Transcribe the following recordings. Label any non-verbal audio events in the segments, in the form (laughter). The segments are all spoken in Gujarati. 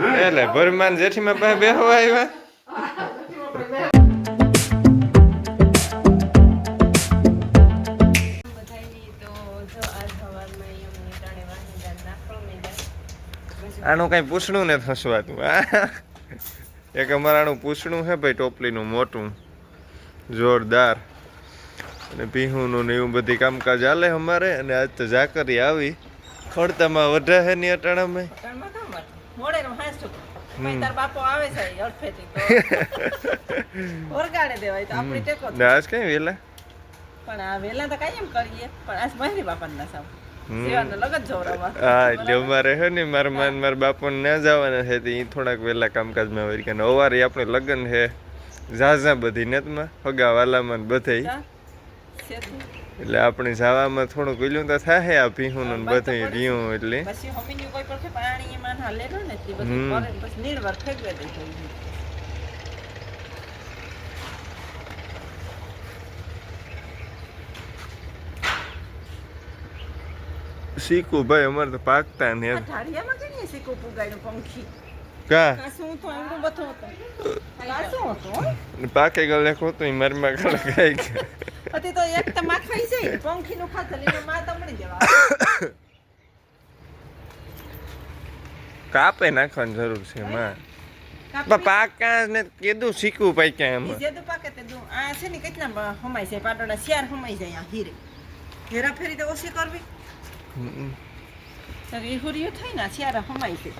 એટલે ભરમાન જેઠીમાં પાસે બેહવા આવ્યા. આનું કઈ પૂછણું ને થસવાતું આ એક અમારાનું પૂછણું છે ભાઈ ટોપલીનું મોટું જોરદાર. અને પીહુંનું ને એવું બધી કામકાજ હાલે અમારે અને આજ તો જાકરી આવી. ખડતામાં વધારે છે ની અટાણામાં. તાર બાપો આવે છે ઈ (laughs) ઓરગાડે દેવાય તો આપણી ટેકો ને આજ કઈ વેલા? પણ આ વેલા તો કઈ એમ કરીએ પણ આજ બાપાના સાવ. મારા માન મારા બાપુને ના જવાના છે તો એ થોડાક વહેલા કામકાજમાં વળી કે અવારે આપણે લગ્ન છે. ઝાઝા બધી નેતમાં હગા વાલામાં બધે એટલે આપણે જવામાં થોડુંક વિલું તો થાય આ પીહું ને બધે રીયું એટલે. એમાં હાલે ને તે બધું કરે પછી નીડવાર ફેંકવે દે. શીખું ભાઈ અમારે તો પાકતા ને આ કે નહીં શીકું પુગાડ્યું પંખી? કા? તો બધું હતું. પાકે ગલે ખોતું મારી માં ખાઈ ગયા. તો એક તો માં ખાઈ જાય પંખીનું ખાતરમાં જવા. કાપે નાખવાની જરૂર છે માં પાકા ને કીધું શીખવું પાક્યા એમાં. જેદું પાકે તે આ છે ને કેટલા હમાય છે પાટોડા શિયાર હમાઈ જાય આ હીરે. હેરા ફેરી તો ઓછી કરવી. તો એ હુરીઓ થાય ને શિયારા હમાય છે.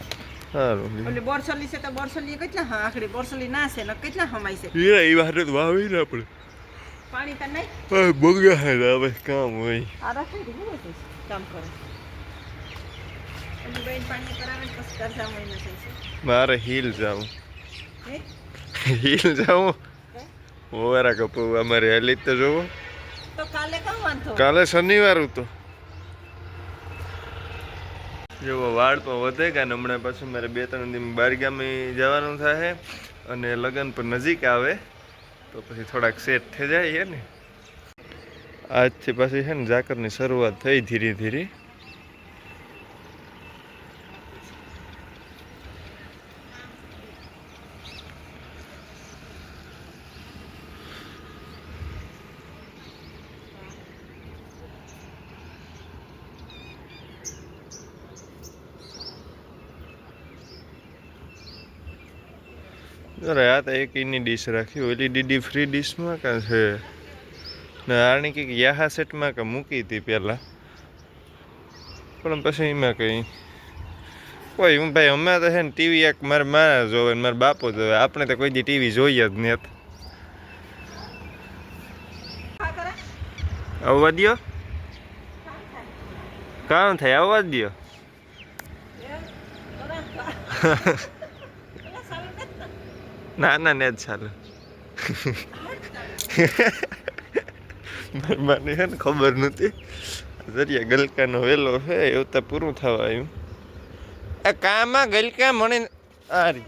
સારું. ઓલી બોરસલી છે તો બોરસલી કેટલા હા આખડી બોરસલી ના છે ને કેટલા હમાય છે? એ વાત તો વાવી ને આપણે. પાણી તો નહીં? આ બગા હવે કામ હોય. આ રાખે કામ કરે ઓલી બેન પાણી કરાવે ને પછી કરજા મહિને થાય છે મારે હિલ જાવું. હિલ જાવું? ઓવારા કપુ અમારે હેલી તો જોવો. કાલે શનિવાર હતો. જેવો વાળ પણ વધે કે ને હમણાં પાછું મારે બે ત્રણ દિન બાર ગામે જવાનું થાય અને લગ્ન પણ નજીક આવે તો પછી થોડાક સેટ થઈ જાય ને. આજથી પાછી છે ને ઝાકરની શરૂઆત થઈ ધીરે ધીરે. અરે, આ તો એક એની ડીશ રાખી. ઓલી ડીડી ફ્રી ડીશમાં કાં છે? ને આની કંઈક યાહા સેટમાં કાં મૂકી હતી પહેલાં. પણ પછી એમાં કંઈ કોઈ, હું ભાઈ, અમે તો છે ને ટીવી એક મારા મા જોવે ને મારા બાપો જોવે. આપણે તો કોઈ દી ટીવી જોઈએ જ નહીં આવવા દ્યો? કામ થાય? આવવા દ્યો? ના ના ને જ ચાલે. મને છે ને ખબર નથી જરિયા ગલકાનો વેલો છે એવું તો પૂરું થવા આવ્યું. આ કામાં ગલકા મને (laughs) આ. રહી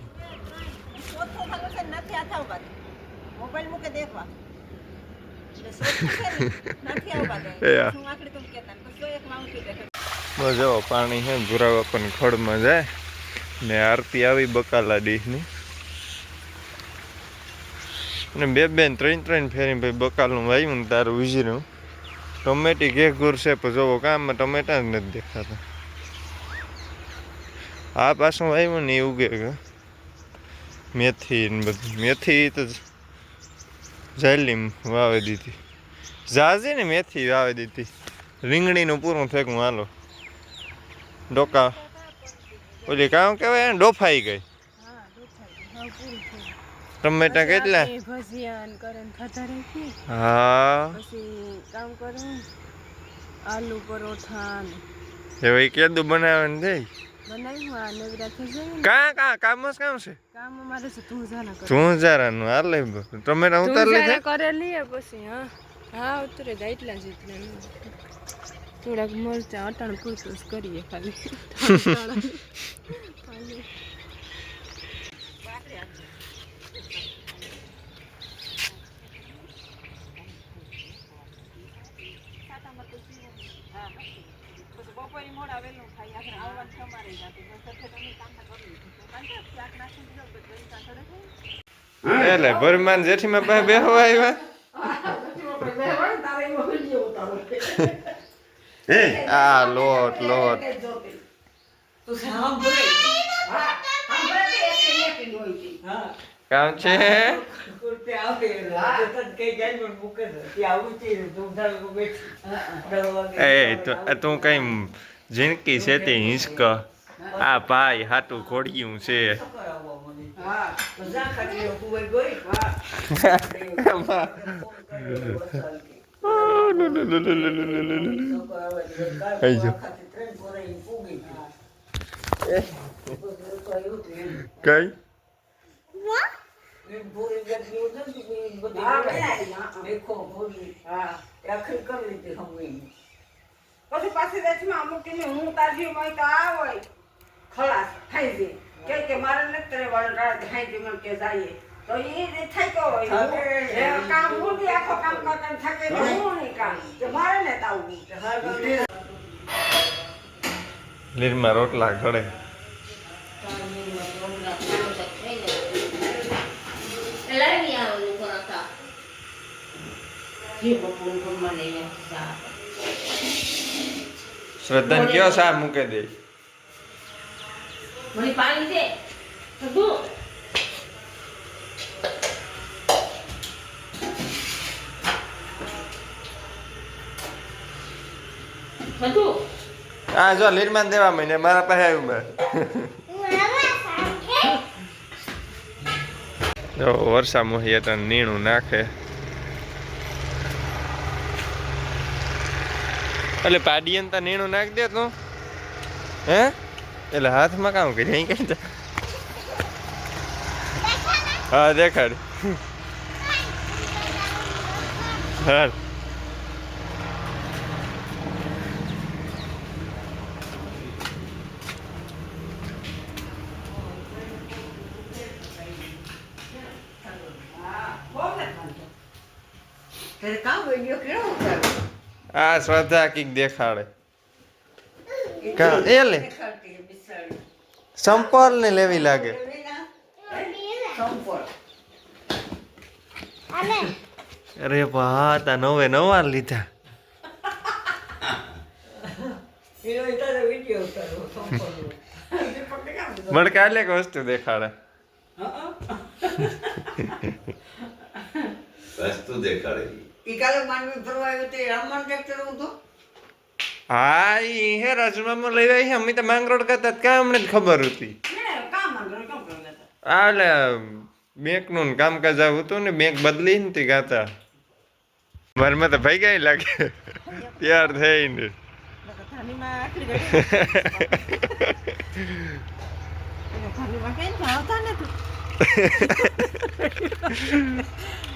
જો, પાણી છે ને ભૂરાવા પણ ખડમાં જાય. ને આરતી આવી બકાલા ડીશની અને બે બેન, ત્રણ ત્રણ ફેરી ભાઈ બકાલનું વાવ્યું ને તારું ઉજીર્યું ટમેટી કે ઘૂર છે, પણ જોવો કામમાં ટમેટા જ નથી દેખાતા. આ પાછું વાવ્યું ને એ ઉગે મેથી ને બધું. મેથી તો જાલી વાવી દીધી. ઝાઝી ને મેથી વાવી દીધી. રીંગણીનું પૂરું થયું હાલો. ડોકા. ઓલી કામ કહેવાય ડોફાઈ ગઈ. ટમેટા કેટલા? પછી ભજીયા ને કરે ખાતા રાખી હા. પછી કામ કરે આલુ પરોઠા એવી કેદું બનાવવાનું ને. કા કા કામ જ કામ છે? કામ અમારે ટમેટા ઉતાર લીધા? કરેલી પછી હા. હા ઉતરે જાય એટલા જ થોડાક મરચા અટાણ પૂરતું કરીએ ખાલી (laughs) બપોરે મોડા વેલું ખાઈ આપણે આવવાનું તમારે જાતે બસ સાથે તમે કામ કરી લીધું એટલે ભરમાન જેઠીમાં પાસે બેહવા આવ્યા. હે? આ લોટ લોટ. તું સાંભળે હા કામ છે? કુર્તે આવે તત કઈ જાય પણ મૂકે છે ત્યાં આવું છે ધૂમધામનું બેઠી એ તું- તું કઈ જિંદગી છે તે હિંચક આ ભાઈ હાટું ઘોડિયું છે. કઈ? પછી પાછી દેશમાં અમુક ને હું તાજી હોય તો આ હોય. ખલાસ થઈ જાય કે કે મારે નથી રહેવાનું રાત ખાઈ દે મને કે જાય તો એ જે થઈ ગયો હોય એ કામ હું બી આખો કામ કરતા થાકે તો હું. નહીં કામ. કે મારે ને તાવું લીરમાં રોટલા ઘડે. લાવી આવું પરોઠા. જે બપોર જમવા લઈને સા શ્રદ્ધાને કયો સા મૂકે દે? મને પાણી દે. આ જો લીરમાન દેવા મહિને મારા પાસે આવ્યું મેં જો વર્ષા મોહિયા નીણું નાખે. એટલે પાડી તો નીણું નાખી દે તું. હે? એટલે હાથમાં કામ કરી અહીં કઈ હા, દેખાડ. હા આ શ્રદ્ધા કીક દેખાડે. કા એ લે. સંપલ ને લેવી લાગે. અરે બા તા નવે નવા લીધા. મને કાલે એક વસ્તુ દેખાડે. વસ્તુ દેખાડે. હા ઈ હે રાજમામાં લઈ આવી અમે તો માંગરોળ કરતા કાં અમને જ ખબર હતી? આ એટલે બેંકનું કામકાજ આવું હતું ને બેંક બદલી ને તે ગાતા. મારમાં તો ભાઈ કઈ લાગે. તૈયાર થઈને. (laughs) કઈ નથી (laughs)